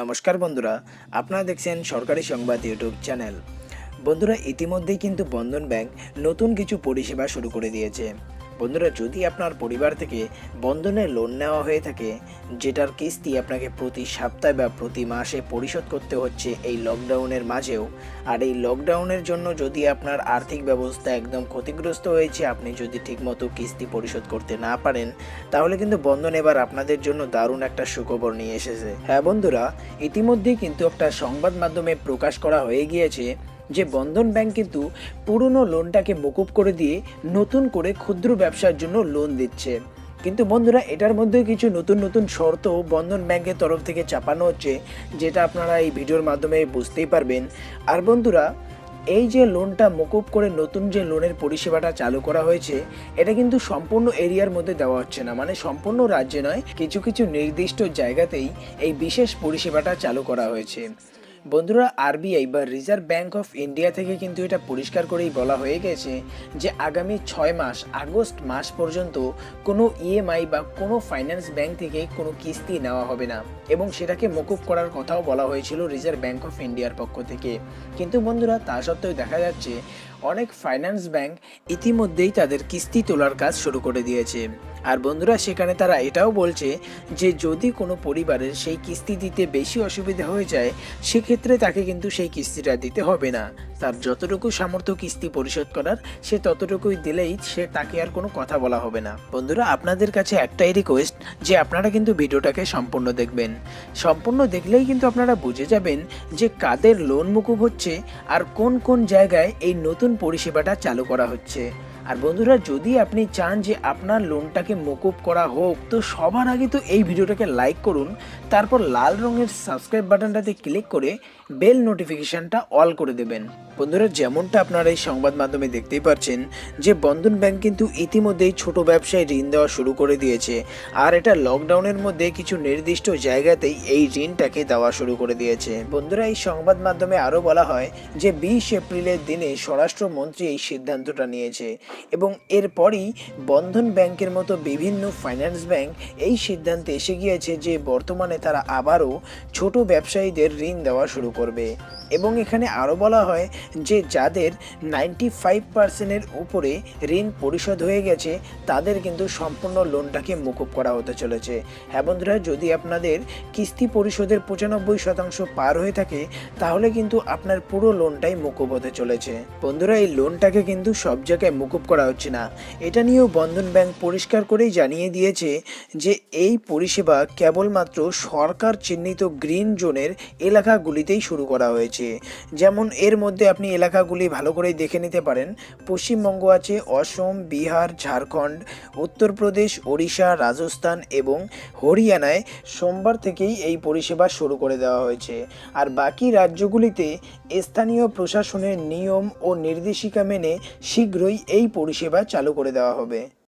নমস্কার বন্ধুরা, আপনারা দেখছেন সরকারি সংবাদ ইউটিউব চ্যানেল। বন্ধুরা, ইতিমধ্যেই কিন্তু বন্ধন ব্যাংক নতুন কিছু পরিষেবা শুরু করে দিয়েছে। বন্ধুরা, যদি আপনার পরিবার থেকে বন্ধনের লোন নেওয়া হয়ে থাকে, যেটার কিস্তি আপনাকে প্রতি সপ্তাহে বা প্রতি মাসে পরিশোধ করতে হচ্ছে এই লকডাউনের মাঝেও, আর এই লকডাউনের জন্য যদি আপনার আর্থিক ব্যবস্থা একদম ক্ষতিগ্রস্ত হয়েছে, আপনি যদি ঠিকমতো কিস্তি পরিশোধ করতে না পারেন তাহলে কিন্তু বন্ধন এবার আপনাদের জন্য দারুণ একটা সুখবর নিয়ে এসেছে। হ্যাঁ বন্ধুরা, ইতিমধ্যেই কিন্তু একটা সংবাদ মাধ্যমে প্রকাশ করা হয়ে গিয়েছে যে বন্ধন ব্যাংক কিন্তু পুরনো লোনটাকে মকুব করে দিয়ে নতুন করে ক্ষুদ্র ব্যবসার জন্য লোন দিচ্ছে। কিন্তু বন্ধুরা, এটার মধ্যে কিছু নতুন নতুন শর্ত বন্ধন ব্যাংকের তরফ থেকে চাপানো হচ্ছে, যেটা আপনারা এই ভিডিওর মাধ্যমে বুঝতেই পারবেন। আর বন্ধুরা এই যে লোনটা মকুব করে নতুন যে লোনের পরিষেবাটা চালু করা হয়েছে, এটা কিন্তু সম্পূর্ণ এরিয়ার মধ্যে দেওয়া হচ্ছে না। মানে সম্পূর্ণ রাজ্যে নয়, কিছু কিছু নির্দিষ্ট জায়গাতেই এই বিশেষ পরিষেবাটা চালু করা হয়েছে। বন্ধুরা, আরবিআই বা রিজার্ভ ব্যাংক অফ ইন্ডিয়া থেকে কিন্তু এটা পরিষ্কার করেই বলা হয়ে গেছে যে আগামী ছয় মাস, আগস্ট মাস পর্যন্ত কোনো ইএমআই বা কোনো ফাইন্যান্স ব্যাংক থেকে কোনো কিস্তি নেওয়া হবে না এবং সেটাকে মকুব করার কথাও বলা হয়েছিল রিজার্ভ ব্যাংক অফ ইন্ডিয়ার পক্ষ থেকে। কিন্তু বন্ধুরা, তা সত্ত্বেও দেখা যাচ্ছে অনেক ফাইন্যান্স ব্যাংক ইতিমধ্যেই তাদের কিস্তি তোলার কাজ শুরু করে দিয়েছে। আর বন্ধুরা, সেখানে তারা এটাও বলছে যে যদি কোনো পরিবারের সেই কিস্তি দিতে বেশি অসুবিধা হয়ে যায়, সেক্ষেত্রে তাকে কিন্তু সেই কিস্তিটা দিতে হবে না। তার যতটুকু সামর্থ্য কিস্তি পরিশোধ করার, সে ততটুকুই দিলেই সে তাকে আর কোনো কথা বলা হবে না। বন্ধুরা, আপনাদের কাছে একটাই রিকোয়েস্ট যে আপনারা কিন্তু ভিডিওটাকে সম্পূর্ণ দেখবেন। সম্পূর্ণ দেখলেই কিন্তু আপনারা বুঝে যাবেন যে কাদের লোন মুকুব হচ্ছে আর কোন কোন জায়গায় এই নতুন পরিষেবাটা চালু করা হচ্ছে। আর বন্ধুরা, যদি আপনি চান যে আপনার লোনটাকে মকুব করা হোক, তো সবার আগে তো এই ভিডিওটাকে লাইক করুন, তারপর লাল রঙের সাবস্ক্রাইব বাটনটাতে ক্লিক করে বেল নোটিফিকেশনটা অল করে দেবেন। বন্ধুরা, যেমনটা আপনারা এই সংবাদ মাধ্যমে দেখতেই পাচ্ছেন, যে বন্ধন ব্যাংক কিন্তু ইতিমধ্যেই ছোট ব্যবসায় ঋণ দেওয়া শুরু করে দিয়েছে, আর এটা লকডাউনের মধ্যে কিছু নির্দিষ্ট জায়গাতেই এই ঋণটাকে দেওয়া শুরু করে দিয়েছে। বন্ধুরা, এই সংবাদ মাধ্যমে আরও বলা হয় যে, বিশ এপ্রিলের দিনে স্বরাষ্ট্রমন্ত্রী এই সিদ্ধান্তটা নিয়েছে। এবং এরপরই বন্ধন ব্যাংকের মতো বিভিন্ন ফাইন্যান্স ব্যাংক এই সিদ্ধান্তে এসে গিয়েছে যে বর্তমানে তারা আবারও ছোট ব্যবসায়ীদের ঋণ দেওয়া শুরু করবে। এবং এখানে আরও বলা হয় যে যাদের নাইনটি ফাইভ পার্সেন্টের উপরে ঋণ পরিশোধ হয়ে গেছে, তাদের কিন্তু সম্পূর্ণ লোনটাকে মুকুব করা হতে চলেছে। হ্যাঁ বন্ধুরা, যদি আপনাদের কিস্তি পরিশোধের পঁচানব্বই শতাংশ পার হয়ে থাকে, তাহলে কিন্তু আপনার পুরো লোনটাই মুকুব হতে চলেছে। বন্ধুরা, এই লোনটাকে কিন্তু সব জায়গায় মুকুব করা হচ্ছে না। এটা নিয়েও বন্ধন ব্যাংক পরিষ্কার করেই জানিয়ে দিয়েছে যে এই পরিষেবা কেবলমাত্র সরকার চিহ্নিত গ্রিন জোনের এলাকাগুলিতেই শুরু করা হয়েছে। যেমন এর মধ্যে আপনি এলাকাগুলি ভালো করেই দেখে নিতে পারেন। পশ্চিমবঙ্গ আছে অসম, বিহার, ঝাড়খণ্ড, উত্তরপ্রদেশ, ওড়িশা, রাজস্থান এবং হরিয়ানায় সোমবার থেকেই এই পরিষেবা শুরু করে দেওয়া হয়েছে। আর বাকি রাজ্যগুলিতে স্থানীয় প্রশাসনের নিয়ম ও নির্দেশিকা মেনে শীঘ্রই এই পরিষেবা চালু করে দেওয়া হবে।